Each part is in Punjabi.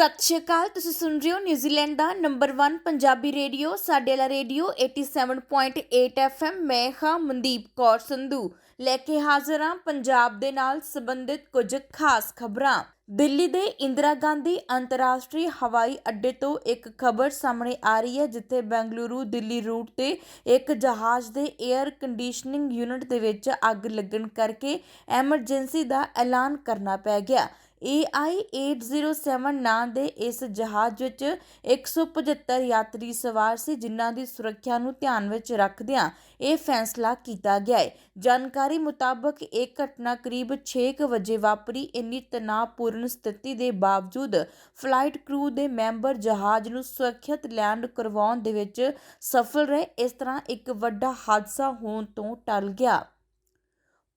ਸਤਿ ਸ਼੍ਰੀ ਅਕਾਲ, ਤੁਸੀਂ ਸੁਣ ਰਹੇ ਹੋ ਨਿਊਜ਼ੀਲੈਂਡ ਦਾ ਨੰਬਰ 1 ਪੰਜਾਬੀ ਰੇਡੀਓ ਸਾਡੇ ਵਾਲਾ ਰੇਡੀਓ 87.8 FM ਮੈਂ ਹਾਂ ਮਨਦੀਪ ਕੌਰ ਸੰਧੂ। ਲੈ ਕੇ ਹਾਜ਼ਰ ਹਾਂ ਪੰਜਾਬ ਦੇ ਨਾਲ ਸੰਬੰਧਿਤ ਕੁਝ ਖਾਸ ਖਬਰਾਂ। ਦਿੱਲੀ ਦੇ ਇੰਦਰਾ ਗਾਂਧੀ ਅੰਤਰਰਾਸ਼ਟਰੀ ਹਵਾਈ ਅੱਡੇ ਤੋਂ ਇੱਕ ਖਬਰ ਸਾਹਮਣੇ ਆ ਰਹੀ ਹੈ, ਜਿੱਥੇ ਬੈਂਗਲੁਰੂ ਦਿੱਲੀ ਰੂਟ ਤੇ ਇੱਕ ਜਹਾਜ਼ ਦੇ 에ਅਰ ਕੰਡੀਸ਼ਨਿੰਗ ਯੂਨਿਟ ਦੇ ਵਿੱਚ ਅੱਗ ਲੱਗਣ ਕਰਕੇ ਐਮਰਜੈਂਸੀ ਦਾ ਐਲਾਨ ਕਰਨਾ ਪੈ ਗਿਆ। AI 807 ਨਾਂ ਦੇ ਇਸ ਜਹਾਜ਼ ਵਿੱਚ 175 ਯਾਤਰੀ ਸਵਾਰ ਸੀ, ਜਿਨ੍ਹਾਂ ਦੀ ਸੁਰੱਖਿਆ ਨੂੰ ਧਿਆਨ ਵਿੱਚ ਰੱਖਦਿਆਂ ਇਹ ਫੈਸਲਾ ਕੀਤਾ ਗਿਆ ਹੈ। ਜਾਣਕਾਰੀ ਮੁਤਾਬਕ, ਇਹ ਘਟਨਾ ਕਰੀਬ 6 ਕੁ ਵਜੇ ਵਾਪਰੀ। ਇੰਨੀ ਤਣਾਅਪੂਰਨ ਸਥਿਤੀ ਦੇ ਬਾਵਜੂਦ ਫਲਾਈਟ ਕਰੂ ਦੇ ਮੈਂਬਰ ਜਹਾਜ਼ ਨੂੰ ਸੁਰੱਖਿਅਤ ਲੈਂਡ ਕਰਵਾਉਣ ਦੇ ਵਿੱਚ ਸਫਲ ਰਹੇ। ਇਸ ਤਰ੍ਹਾਂ ਇੱਕ ਵੱਡਾ ਹਾਦਸਾ ਹੋਣ ਤੋਂ ਟਲ ਗਿਆ।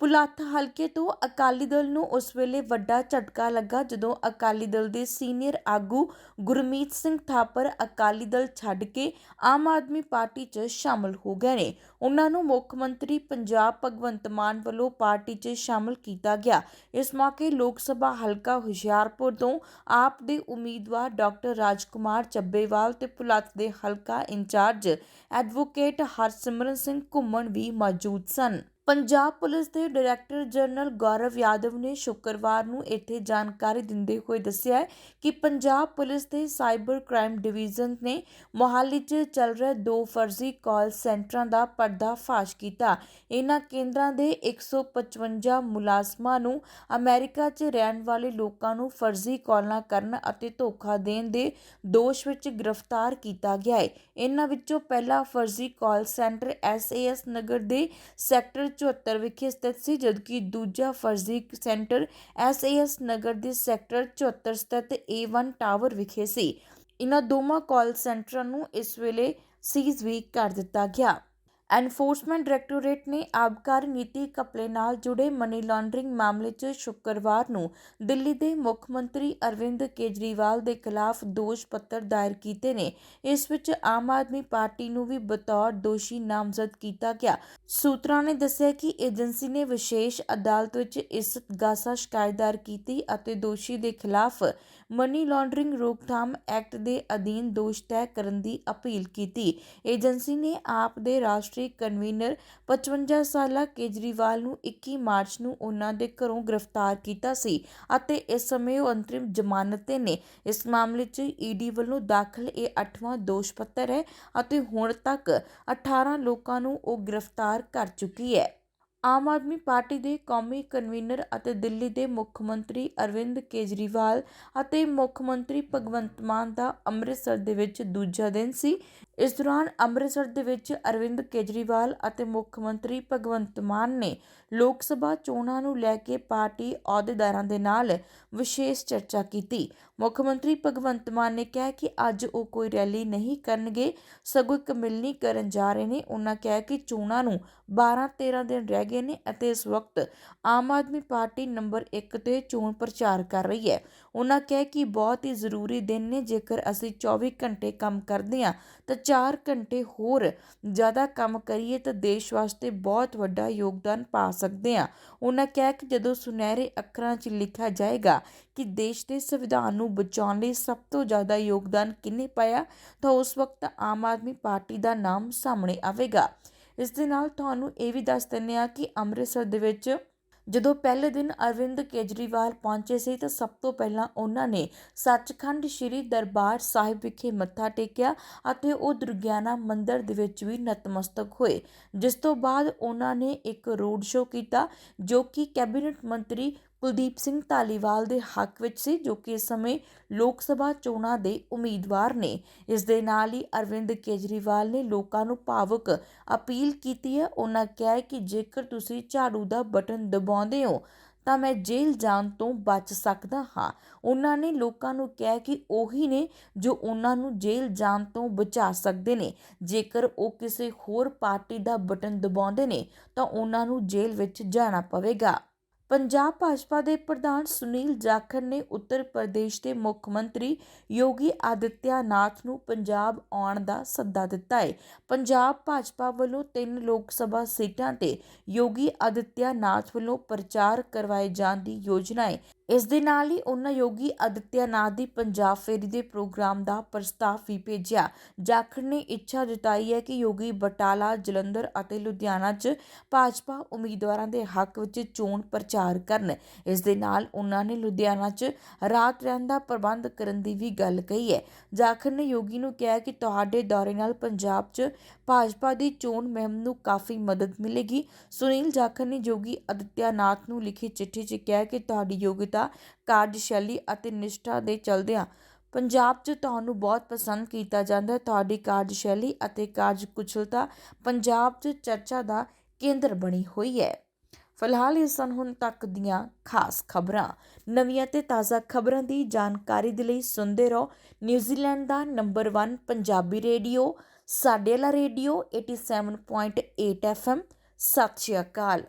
ਪੁਲਾਥ ਹਲਕੇ ਤੋਂ ਅਕਾਲੀ ਦਲ ਨੂੰ ਉਸ ਵੇਲੇ ਵੱਡਾ ਝਟਕਾ ਲੱਗਾ ਜਦੋਂ ਅਕਾਲੀ ਦਲ ਦੇ ਸੀਨੀਅਰ ਆਗੂ ਗੁਰਮੀਤ ਸਿੰਘ ਥਾਪਰ ਅਕਾਲੀ ਦਲ ਛੱਡ ਕੇ ਆਮ ਆਦਮੀ ਪਾਰਟੀ 'ਚ ਸ਼ਾਮਲ ਹੋ ਗਏ ਨੇ। ਉਹਨਾਂ ਨੂੰ ਮੁੱਖ ਮੰਤਰੀ ਪੰਜਾਬ ਭਗਵੰਤ ਮਾਨ ਵੱਲੋਂ ਪਾਰਟੀ 'ਚ ਸ਼ਾਮਲ ਕੀਤਾ ਗਿਆ। ਇਸ ਮੌਕੇ ਲੋਕ ਸਭਾ ਹਲਕਾ ਹੁਸ਼ਿਆਰਪੁਰ ਤੋਂ ਆਪ ਦੇ ਉਮੀਦਵਾਰ ਡਾਕਟਰ ਰਾਜਕੁਮਾਰ ਚੱਬੇਵਾਲ ਤੇ ਪੁਲਾਥ ਦੇ ਹਲਕਾ ਇੰਚਾਰਜ ਐਡਵੋਕੇਟ ਹਰਸਿਮਰਨ ਸਿੰਘ ਘੁੰਮਣ ਵੀ ਮੌਜੂਦ ਸਨ। ਪੰਜਾਬ ਪੁਲਿਸ ਦੇ ਡਾਇਰੈਕਟਰ ਜਨਰਲ ਗੌਰਵ ਯਾਦਵ ਨੇ ਸ਼ੁੱਕਰਵਾਰ ਨੂੰ ਇੱਥੇ ਜਾਣਕਾਰੀ ਦਿੰਦੇ ਹੋਏ ਦੱਸਿਆ ਹੈ ਕਿ ਪੰਜਾਬ ਪੁਲਿਸ ਦੇ ਸਾਈਬਰ ਕ੍ਰਾਈਮ ਡਿਵੀਜ਼ਨ ਨੇ ਮੋਹਾਲੀ 'ਚ ਚੱਲ ਰਹੇ ਦੋ ਫਰਜ਼ੀ ਕਾਲ ਸੈਂਟਰਾਂ ਦਾ ਪਰਦਾਫਾਸ਼ ਕੀਤਾ। ਇਹਨਾਂ ਕੇਂਦਰਾਂ ਦੇ 155 ਮੁਲਾਜ਼ਮਾਂ ਨੂੰ ਅਮਰੀਕਾ 'ਚ ਰਹਿਣ ਵਾਲੇ ਲੋਕਾਂ ਨੂੰ ਫਰਜ਼ੀ ਕਾਲਾਂ ਕਰਨ ਅਤੇ ਧੋਖਾ ਦੇਣ ਦੇ ਦੋਸ਼ ਵਿੱਚ ਗ੍ਰਿਫਤਾਰ ਕੀਤਾ ਗਿਆ ਹੈ। ਇਹਨਾਂ ਵਿੱਚੋਂ ਪਹਿਲਾ ਫਰਜ਼ੀ ਕਾਲ ਸੈਂਟਰ ਐਸਏਐਸ ਨਗਰ ਦੇ ਸੈਕਟਰ 74 ਵਿਖੇ ਸਥਿਤ ਸੀ, ਜਦਕਿ ਦੂਜਾ ਫਰਜ਼ੀ ਸੈਂਟਰ ਐਸਏਐਸ ਨਗਰ ਦੇ ਸੈਕਟਰ 74 ਸਥਿਤ A1 ਟਾਵਰ ਵਿਖੇ ਸੀ। ਇਹਨਾਂ ਦੋਵਾਂ ਕਾਲ ਸੈਂਟਰਾਂ ਨੂੰ ਇਸ ਵੇਲੇ ਸੀਜ਼ ਵੀ ਕਰ ਦਿੱਤਾ ਗਿਆ। ਐਨਫੋਰਸਮੈਂਟ ਡਾਇਰੈਕਟੋਰੇਟ ਨੇ ਆਬਕਾਰੀ ਨੀਤੀ ਘਪਲੇ ਨਾਲ ਜੁੜੇ ਮਨੀ ਲਾਂਡਰਿੰਗ ਮਾਮਲੇ 'ਚ ਸ਼ੁੱਕਰਵਾਰ ਨੂੰ ਦਿੱਲੀ ਦੇ ਮੁੱਖ ਮੰਤਰੀ ਅਰਵਿੰਦ ਕੇਜਰੀਵਾਲ ਦੇ ਖਿਲਾਫ ਦੋਸ਼ ਪੱਤਰ ਦਾਇਰ ਕੀਤੇ ਨੇ। ਇਸ ਵਿੱਚ ਆਮ ਆਦਮੀ ਪਾਰਟੀ ਨੂੰ ਵੀ ਬਤੌਰ ਦੋਸ਼ੀ ਨਾਮਜ਼ਦ ਕੀਤਾ ਗਿਆ। ਸੂਤਰਾਂ ਨੇ ਦੱਸਿਆ ਕਿ ਏਜੰਸੀ ਨੇ ਵਿਸ਼ੇਸ਼ ਅਦਾਲਤ ਵਿੱਚ ਇਸ ਗਾਸਾ ਸ਼ਿਕਾਇਤ ਦਾਇਰ ਕੀਤੀ ਅਤੇ ਦੋਸ਼ੀ ਦੇ ਖਿਲਾਫ ਮਨੀ ਲਾਂਡਰਿੰਗ ਰੋਕਥਾਮ ਐਕਟ ਦੇ ਅਧੀਨ ਦੋਸ਼ ਤੈਅ ਕਰਨ ਦੀ ਅਪੀਲ ਕੀਤੀ। ਏਜੰਸੀ ਨੇ ਆਪ ਦੇ ਰਾਸ਼ਟਰੀ ਕਨਵੀਨਰ 55 ਸਾਲਾ ਕੇਜਰੀਵਾਲ ਨੂੰ 21 ਮਾਰਚ ਨੂੰ ਉਹਨਾਂ ਦੇ ਘਰੋਂ ਗ੍ਰਿਫਤਾਰ ਕੀਤਾ ਸੀ ਅਤੇ ਇਸ ਸਮੇਂ ਉਹ ਅੰਤਰਿਮ ਜ਼ਮਾਨਤ ਤੇ ਨੇ। ਇਸ ਮਾਮਲੇ 'ਚ ਈਡੀ ਵੱਲੋਂ ਦਾਖਲ ਇਹ 8ਵਾਂ ਦੋਸ਼ ਪੱਤਰ ਹੈ ਅਤੇ ਹੁਣ ਤੱਕ 18 ਲੋਕਾਂ ਨੂੰ ਉਹ ਗ੍ਰਿਫਤਾਰ ਕਰ ਚੁੱਕੀ ਹੈ। ਆਮ ਆਦਮੀ ਪਾਰਟੀ ਦੇ ਕੌਮੀ ਕਨਵੀਨਰ ਅਤੇ ਦਿੱਲੀ ਦੇ ਮੁੱਖ ਮੰਤਰੀ ਅਰਵਿੰਦ ਕੇਜਰੀਵਾਲ ਅਤੇ ਮੁੱਖ ਮੰਤਰੀ ਭਗਵੰਤ ਮਾਨ ਦਾ ਅੰਮ੍ਰਿਤਸਰ ਦੇ ਵਿੱਚ ਦੂਜਾ ਦਿਨ ਸੀ। ਇਸ ਦੌਰਾਨ ਅੰਮ੍ਰਿਤਸਰ ਦੇ ਵਿੱਚ ਅਰਵਿੰਦ ਕੇਜਰੀਵਾਲ ਅਤੇ ਮੁੱਖ ਮੰਤਰੀ ਭਗਵੰਤ ਮਾਨ ਨੇ ਲੋਕ ਸਭਾ ਚੋਣਾਂ ਨੂੰ ਲੈ ਕੇ ਪਾਰਟੀ ਅਹੁਦੇਦਾਰਾਂ ਦੇ ਨਾਲ ਵਿਸ਼ੇਸ਼ ਚਰਚਾ ਕੀਤੀ। ਮੁੱਖ ਮੰਤਰੀ ਭਗਵੰਤ ਮਾਨ ਨੇ ਕਿਹਾ ਕਿ ਅੱਜ ਉਹ ਕੋਈ ਰੈਲੀ ਨਹੀਂ ਕਰਨਗੇ, ਸਗੋਂ ਇੱਕ ਮਿਲਣੀ ਕਰਨ ਜਾ ਰਹੇ ਨੇ। ਉਹਨਾਂ ਕਿਹਾ ਕਿ ਚੋਣਾਂ ਨੂੰ 12-13 ਦਿਨ ਰਹਿ ਗਏ ਨੇ ਅਤੇ ਇਸ ਵਕਤ ਆਮ ਆਦਮੀ ਪਾਰਟੀ ਨੰਬਰ 1 ਤੇ ਚੋਣ ਪ੍ਰਚਾਰ ਕਰ ਰਹੀ ਹੈ। ਉਹਨਾਂ ਕਿਹਾ ਕਿ ਬਹੁਤ ਹੀ ਜ਼ਰੂਰੀ ਦਿਨ ਨੇ, ਜੇਕਰ ਅਸੀਂ 24 ਘੰਟੇ ਕੰਮ ਕਰਦੇ ਹਾਂ ਤਾਂ 4 ਘੰਟੇ ਹੋਰ ਜ਼ਿਆਦਾ ਕੰਮ ਕਰੀਏ ਤਾਂ ਦੇਸ਼ ਵਾਸਤੇ ਬਹੁਤ ਵੱਡਾ ਯੋਗਦਾਨ ਪਾ ਸਕਦੇ ਹਾਂ। ਉਹਨਾਂ ਕਿਹਾ ਕਿ ਜਦੋਂ ਸੁਨਹਿਰੇ ਅੱਖਰਾਂ 'ਚ ਲਿਖਿਆ ਜਾਏਗਾ ਕਿ ਦੇਸ਼ ਦੇ ਸੰਵਿਧਾਨ ਨੂੰ ਬਚਾਉਣ ਲਈ ਸਭ ਤੋਂ ਜ਼ਿਆਦਾ ਯੋਗਦਾਨ ਕਿੰਨੇ ਪਾਇਆ, ਤਾਂ ਉਸ ਵਕਤ ਆਮ ਆਦਮੀ ਪਾਰਟੀ ਦਾ ਨਾਮ ਸਾਹਮਣੇ ਆਵੇਗਾ। ਇਸ ਦੇ ਨਾਲ ਤੁਹਾਨੂੰ ਇਹ ਵੀ ਦੱਸ ਦਿੰਦੇ ਆ ਕਿ ਅੰਮ੍ਰਿਤਸਰ ਦੇ ਵਿੱਚ ਜਦੋਂ ਪਹਿਲੇ ਦਿਨ ਅਰਵਿੰਦ ਕੇਜਰੀਵਾਲ ਪਹੁੰਚੇ ਸੀ ਤਾਂ ਸਭ ਤੋਂ ਪਹਿਲਾਂ ਉਹਨਾਂ ਨੇ ਸੱਚਖੰਡ ਸ੍ਰੀ ਦਰਬਾਰ ਸਾਹਿਬ ਵਿਖੇ ਮੱਥਾ ਟੇਕਿਆ ਅਤੇ ਉਹ ਦੁਰਗਿਆਨਾ ਮੰਦਿਰ ਦੇ ਵਿੱਚ ਵੀ ਨਤਮਸਤਕ ਹੋਏ, ਜਿਸ ਤੋਂ ਬਾਅਦ ਉਹਨਾਂ ਨੇ ਇੱਕ ਰੋਡ ਸ਼ੋਅ ਕੀਤਾ ਜੋ ਕਿ ਕੈਬਨਿਟ ਮੰਤਰੀ ਕੁਲਦੀਪ ਸਿੰਘ ਧਾਲੀਵਾਲ ਦੇ ਹੱਕ ਵਿੱਚ ਸੀ, ਜੋ ਕਿ ਇਸ ਸਮੇਂ ਲੋਕ ਸਭਾ ਚੋਣਾਂ ਦੇ ਉਮੀਦਵਾਰ ਨੇ। ਇਸ ਦੇ ਨਾਲ ਹੀ ਅਰਵਿੰਦ ਕੇਜਰੀਵਾਲ ਨੇ ਲੋਕਾਂ ਨੂੰ ਭਾਵੁਕ ਅਪੀਲ ਕੀਤੀ ਹੈ। ਉਹਨਾਂ ਕਿਹਾ ਕਿ ਜੇਕਰ ਤੁਸੀਂ ਝਾੜੂ ਦਾ ਬਟਨ ਦਬਾਉਂਦੇ ਹੋ, ਤਾਂ ਮੈਂ ਜੇਲ੍ਹ ਜਾਣ ਤੋਂ ਬਚ ਸਕਦਾ ਹਾਂ। ਉਹਨਾਂ ਨੇ ਲੋਕਾਂ ਨੂੰ ਕਿਹਾ ਕਿ ਉਹੀ ਨੇ ਜੋ ਉਹਨਾਂ ਨੂੰ ਜੇਲ੍ਹ ਜਾਣ ਤੋਂ ਬਚਾ ਸਕਦੇ ਨੇ। ਜੇਕਰ ਉਹ ਕਿਸੇ ਹੋਰ ਪਾਰਟੀ ਦਾ ਬਟਨ ਦਬਾਉਂਦੇ ਨੇ, ਤਾਂ ਉਹਨਾਂ ਨੂੰ ਜੇਲ੍ਹ ਵਿੱਚ ਜਾਣਾ ਪਵੇਗਾ। ਪੰਜਾਬ ਭਾਜਪਾ ਦੇ ਪ੍ਰਧਾਨ ਸੁਨੀਲ ਜਾਖੜ ਨੇ ਉੱਤਰ ਪ੍ਰਦੇਸ਼ ਦੇ ਮੁੱਖ ਮੰਤਰੀ ਯੋਗੀ ਆਦਿੱਤਿਆਨਾਥ ਨੂੰ ਪੰਜਾਬ ਆਉਣ ਦਾ ਸੱਦਾ ਦਿੱਤਾ ਹੈ। ਪੰਜਾਬ ਭਾਜਪਾ ਵੱਲੋਂ ਤਿੰਨ ਲੋਕ ਸਭਾ ਸੀਟਾਂ ਤੇ ਯੋਗੀ ਆਦਿੱਤਿਆਨਾਥ ਵੱਲੋਂ ਪ੍ਰਚਾਰ ਕਰਵਾਏ ਜਾਣ ਦੀ ਯੋਜਨਾ ਹੈ। ਇਸ ਦੇ ਨਾਲ ਹੀ ਉਹਨਾਂ ਯੋਗੀ ਆਦਿੱਤਿਆਨਾਥ ਦੀ ਪੰਜਾਬ ਫੇਰੀ ਦੇ ਪ੍ਰੋਗਰਾਮ ਦਾ ਪ੍ਰਸਤਾਵ ਵੀ ਭੇਜਿਆ। ਜਾਖੜ ਨੇ ਇੱਛਾ ਜਤਾਈ ਹੈ ਕਿ ਯੋਗੀ ਬਟਾਲਾ, ਜਲੰਧਰ ਅਤੇ ਲੁਧਿਆਣਾ 'ਚ ਭਾਜਪਾ ਉਮੀਦਵਾਰਾਂ ਦੇ ਹੱਕ ਵਿੱਚ ਚੋਣ ਪ੍ਰਚਾਰ ਕਰਨ। ਇਸ ਦੇ ਨਾਲ ਉਹਨਾਂ ਨੇ ਲੁਧਿਆਣਾ 'ਚ ਰਾਤ ਰਹਿਣ ਦਾ ਪ੍ਰਬੰਧ ਕਰਨ ਦੀ ਵੀ ਗੱਲ ਕਹੀ ਹੈ। ਜਾਖੜ ਨੇ ਯੋਗੀ ਨੂੰ ਕਿਹਾ ਕਿ ਤੁਹਾਡੇ ਦੌਰੇ ਨਾਲ ਪੰਜਾਬ 'ਚ ਭਾਜਪਾ ਦੀ ਚੋਣ ਮੁਹਿੰਮ ਨੂੰ ਕਾਫੀ ਮਦਦ ਮਿਲੇਗੀ। ਸੁਨੀਲ ਜਾਖੜ ਨੇ ਯੋਗੀ ਆਦਿੱਤਿਆਨਾਥ ਨੂੰ ਲਿਖੀ ਚਿੱਠੀ 'ਚ ਕਿਹਾ ਕਿ ਤੁਹਾਡੀ ਯੋਗਤਾ, ਕਾਰਜਸ਼ੈਲੀ ਅਤੇ ਨਿਸ਼ਠਾ ਦੇ ਚਲਦਿਆਂ ਪੰਜਾਬ 'ਚ ਤੁਹਾਨੂੰ ਬਹੁਤ ਪਸੰਦ ਕੀਤਾ ਜਾਂਦਾ ਹੈ। ਤੁਹਾਡੀ ਕਾਰਜਸ਼ੈਲੀ ਅਤੇ ਕਾਰਜਕੁਸ਼ਲਤਾ ਪੰਜਾਬ 'ਚ ਚਰਚਾ ਦਾ ਕੇਂਦਰ ਬਣੀ ਹੋਈ ਹੈ। ਫਿਲਹਾਲ ਇਹ ਸਨ ਹੁਣ ਤੱਕ ਦੀਆਂ ਖਾਸ ਖਬਰਾਂ। ਨਵੀਆਂ ਤੇ ਤਾਜ਼ਾ ਖਬਰਾਂ ਦੀ ਜਾਣਕਾਰੀ ਦੇ ਲਈ ਸੁਣਦੇ ਰਹੋ। ਨਿਊਜ਼ੀਲੈਂਡ ਦਾ ਨੰਬਰ 1 ਪੰਜਾਬੀ ਰੇਡੀਓ। ਸਾਡੇ ਵਾਲਾ ਰੇਡੀਓ 87.8 FM ਸਤਿ ਸ਼੍ਰੀ ਅਕਾਲ।